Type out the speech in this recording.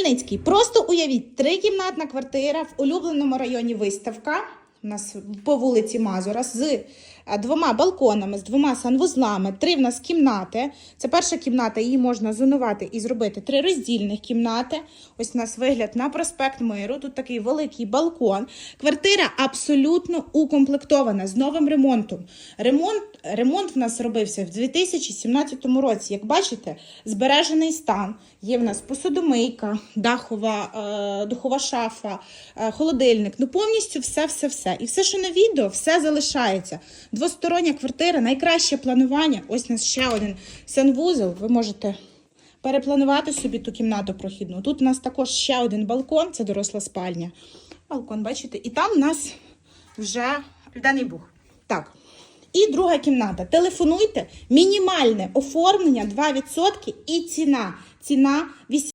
Хмельницький. Просто уявіть, трикімнатна квартира в улюбленому районі виставка. У нас по вулиці Мазура з двома балконами, з двома санвузлами, три в нас кімнати. Це перша кімната, її можна зонувати і зробити три роздільних кімнати. Ось у нас вигляд на проспект Миру. Тут такий великий балкон. Квартира абсолютно укомплектована з новим ремонтом. Ремонт, ремонт в нас робився в 2017 році. Як бачите, збережений стан. Є в нас посудомийка, дахова, е, духова шафа, е, холодильник. Ну повністю все, все, все. І все, що на відео, все залишається. Двостороння квартира, найкраще планування. Ось у нас ще один санвузол. Ви можете перепланувати собі ту кімнату прохідну. Тут у нас також ще один балкон, це доросла спальня. Балкон, бачите? І там у нас вже Південний Буг. Так. І друга кімната. Телефонуйте, мінімальне оформлення 2% і ціна. Ціна 8